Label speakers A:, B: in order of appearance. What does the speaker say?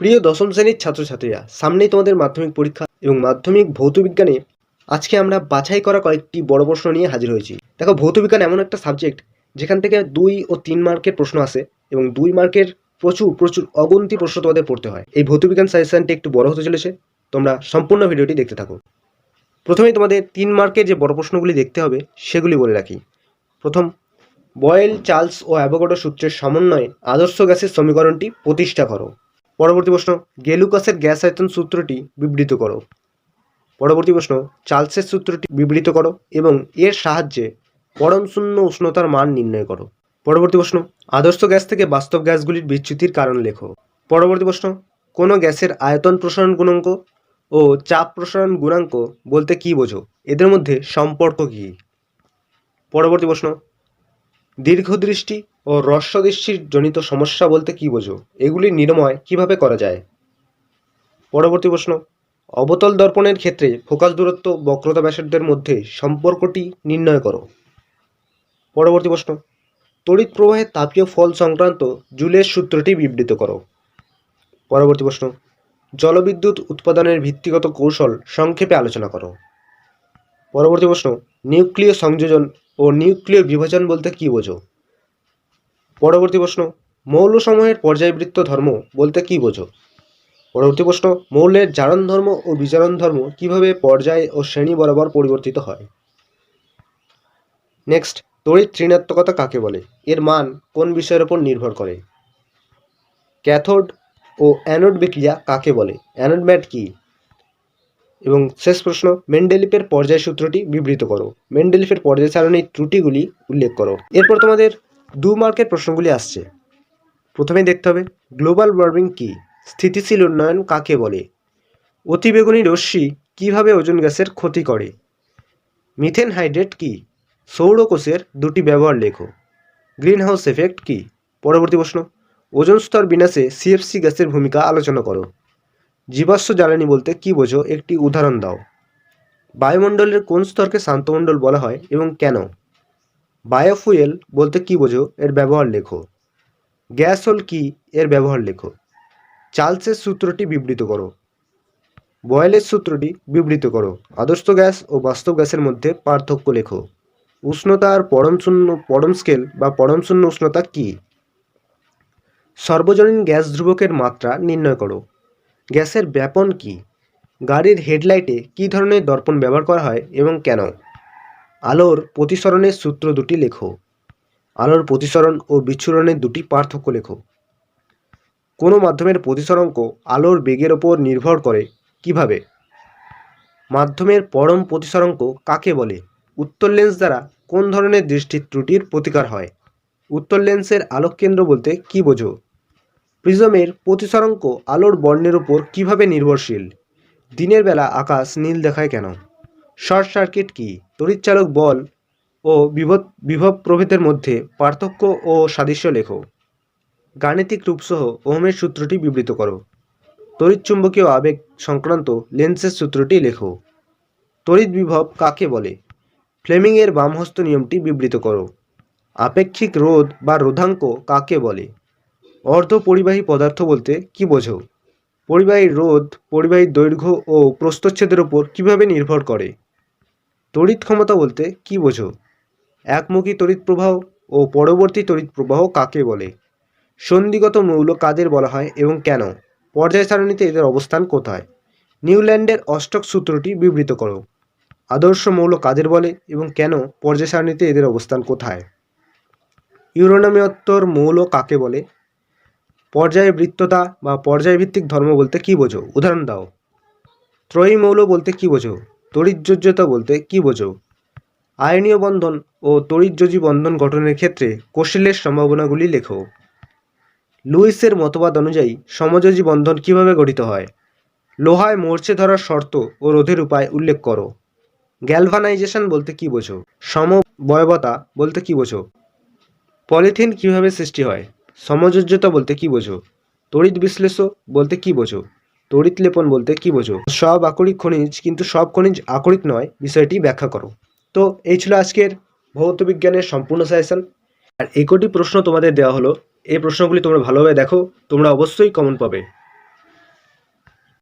A: প্রিয় দশম শ্রেণির ছাত্রছাত্রীরা, সামনেই তোমাদের মাধ্যমিক পরীক্ষা এবং মাধ্যমিক ভৌতবিজ্ঞানে আজকে আমরা বাছাই করা কয়েকটি বড় প্রশ্ন নিয়ে হাজির হয়েছি। দেখো, ভৌতবিজ্ঞান এমন একটা সাবজেক্ট যেখান থেকে দুই ও তিন মার্কের প্রশ্ন আসে এবং দুই মার্কের প্রচুর প্রচুর অগন্তি প্রশ্ন তোমাদের পড়তে হয়। এই ভৌতবিজ্ঞান সাজেশনটি একটু বড় হতে চলেছে, তোমরা সম্পূর্ণ ভিডিওটি দেখতে থাকো। প্রথমেই তোমাদের তিন মার্কের যে বড় প্রশ্নগুলি দেখতে হবে, সেগুলি বলে রাখি। প্রথম, বয়েল, চার্লস ও অ্যাভোগাডো সূত্রের সমন্বয়ে আদর্শ গ্যাসের সমীকরণটি প্রতিষ্ঠা করো। পরবর্তী প্রশ্ন, গেলুকাসের গ্যাস আয়তন সূত্রটি বিবৃত করো। পরবর্তী প্রশ্ন, চার্লসের সূত্রটি বিবৃত করো এবং এর সাহায্যে পরম শূন্য উষ্ণতার মান নির্ণয় করো। পরবর্তী প্রশ্ন, আদর্শ গ্যাস থেকে বাস্তব গ্যাসগুলির বিচ্যুতির কারণ লেখো। পরবর্তী প্রশ্ন, কোনো গ্যাসের আয়তন প্রসারণ গুণাঙ্ক ও চাপ প্রসারণ গুণাঙ্ক বলতে কী বোঝো? এদের মধ্যে সম্পর্ক কী? পরবর্তী প্রশ্ন দীর্ঘদৃষ্টি ও হ্রস্বদৃষ্টির জনিত সমস্যা বলতে কী বোঝো? এগুলি নিরাময় কীভাবে করা যায়? পরবর্তী প্রশ্ন, অবতল দর্পণের ক্ষেত্রে ফোকাস দূরত্ব, বক্রতা ব্যাসার্ধের মধ্যে সম্পর্কটি নির্ণয় করো। পরবর্তী প্রশ্ন, তড়িৎ প্রবাহের তাপীয় ফল সংক্রান্ত জুলের সূত্রটি বিবৃত করো। পরবর্তী প্রশ্ন, জলবিদ্যুৎ উৎপাদনের ভিত্তিগত কৌশল সংক্ষেপে আলোচনা করো। পরবর্তী প্রশ্ন, নিউক্লিয় সংযোজন ও নিউক্লিয় বিভাজন বলতে কী বোঝো? পরবর্তী প্রশ্ন মৌলসমূহের পর্যায়বৃত্ত ধর্ম বলতে কী বোঝো? পরবর্তী প্রশ্ন, মৌলের জারণ ধর্ম ও বিজারণ ধর্ম কীভাবে পর্যায় ও শ্রেণি বরাবর পরিবর্তিত হয়? নেক্সট তড়িৎ ঋণাত্মকতা কাকে বলে? এর মান কোন বিষয়ের উপর নির্ভর করে? ক্যাথোড ও অ্যানোড বিক্রিয়া কাকে বলে? অ্যানোড ম্যাট কি? এবং শেষ প্রশ্ন মেন্ডেলিফের পর্যায় সূত্রটি বিবৃত করো। মেন্ডেলিফের পর্যায় সারণীর ত্রুটিগুলি উল্লেখ করো। এরপর তোমাদের দু মার্কের প্রশ্নগুলি আসছে। প্রথমেই দেখতে হবে গ্লোবাল ওয়ার্মিং কি? স্থিতিশীল উন্নয়ন কাকে বলে? অতিবেগুনি রশ্মি কীভাবে ওজন গ্যাসের ক্ষতি করে? মিথেন হাইড্রেট কি? সৌরকোষের দুটি ব্যবহার লেখো। গ্রিনহাউস এফেক্ট কি? পরবর্তী প্রশ্ন, ওজন স্তর বিন্যাসে সিএফসি গ্যাসের ভূমিকা আলোচনা করো। জীবাশ্ম জ্বালানি বলতে কি বোঝো? একটি উদাহরণ দাও। বায়ুমণ্ডলের কোন স্তরকে শান্তমণ্ডল বলা হয় এবং কেন? বায়োফুয়েল বলতে কি বোঝো? এর ব্যবহার লেখো। গ্যাস হল কি? এর ব্যবহার লেখো। চার্লসের সূত্রটি বিবৃত করো। বয়েলের সূত্রটি বিবৃত করো। আদর্শ গ্যাস ও বাস্তব গ্যাসের মধ্যে পার্থক্য লেখো। উষ্ণতা আর পরম শূন্য, পরম স্কেল বা পরম শূন্য উষ্ণতা কী? সর্বজনীন গ্যাস ধ্রুবকের মাত্রা নির্ণয় করো। গ্যাসের ব্যাপন কি? গাড়ির হেডলাইটে কী ধরনের দর্পণ ব্যবহার করা হয় এবং কেন? আলোর প্রতিসরণের সূত্র দুটি লেখো। আলোর প্রতিসরণ ও বিচ্ছুরণের দুটি পার্থক্য লেখো। কোনো মাধ্যমের প্রতিসরাঙ্ক আলোর বেগের ওপর নির্ভর করে কীভাবে? মাধ্যমের পরম প্রতিসরাঙ্ক কাকে বলে? উত্তর লেন্স দ্বারা কোন ধরনের দৃষ্টির ত্রুটির প্রতিকার হয়? উত্তর লেন্সের আলোককেন্দ্র বলতে কী বোঝো? প্রিজমের প্রতিসরাঙ্ক আলোর বর্ণের উপর কীভাবে নির্ভরশীল? দিনের বেলা আকাশ নীল দেখায় কেন? শর্ট সার্কিট কি? তড়িৎচালক বল ও বিভব বিভব প্রভেদের মধ্যে পার্থক্য ও সাদৃশ্য লেখো। গাণিতিক রূপসহ ওহমের সূত্রটি বিবৃত করো। তড়িৎচুম্বকীয় আবেগ সংক্রান্ত লেন্সের সূত্রটি লেখো। তড়িৎ বিভব কাকে বলে? ফ্লেমিংয়ের বামহস্ত নিয়মটি বিবৃত করো। আপেক্ষিক রোধ বা রোধাঙ্ক কাকে বলে? অর্ধ পরিবাহী পদার্থ বলতে কি বোঝো? পরিবাহী রোধ পরিবাহীর দৈর্ঘ্য ও প্রস্তচ্ছেদের ওপর কীভাবে নির্ভর করে? তড়িৎ ক্ষমতা বলতে কি বোঝো? একমুখী তড়িৎ প্রবাহ ও পরবর্তী তড়িৎ প্রবাহ কাকে বলে? সন্ধিগত মৌল কাদের বলা হয় এবং কেন? পর্যায় সারণীতে এদের অবস্থান কোথায়? নিউল্যান্ডের অষ্টক সূত্রটি বিবৃত করো। আদর্শ মৌল কাদের বলে এবং কেন পর্যায় সারণীতে এদের অবস্থান কোথায়? ইউরোনামিয়ত্তর মৌল কাকে বলে? পর্যায়বৃত্ততা বা পর্যায়ভিত্তিক ধর্ম বলতে কী বোঝো? উদাহরণ দাও। ত্রয়ী মৌল বলতে কী বোঝো? তড়িৎযোজ্যতা বলতে কী বোঝো? আয়নীয় বন্ধন ও তড়িৎযোজী বন্ধন গঠনের ক্ষেত্রে কোশিলের সম্ভাবনাগুলি লেখো। লুইসের মতবাদ অনুযায়ী, সমযোজী বন্ধন কীভাবে গঠিত হয়? লোহায় মরচে ধরার শর্ত ও রোধের উপায় উল্লেখ করো। গ্যালভানাইজেশন বলতে কী বোঝো? সমবয়বতা বলতে কী বোঝো? পলিথিন কীভাবে সৃষ্টি হয়? সমযোজ্যতা বলতে কি বোঝো? তড়িৎ বিশ্লেষ বলতে কি বোঝো? তড়িৎ লেপন বলতে কি বোঝো? সব আকরিক খনিজ কিন্তু সব খনিজ আকরিক নয়, বিষয়টি ব্যাখ্যা করো। তো এই ছিল আজকের ভৌত বিজ্ঞানের সম্পূর্ণ সাজেশন আর এই প্রশ্ন তোমাদের দেওয়া হলো। এই প্রশ্নগুলি তোমরা ভালোভাবে দেখো, তোমরা অবশ্যই কমন পাবে।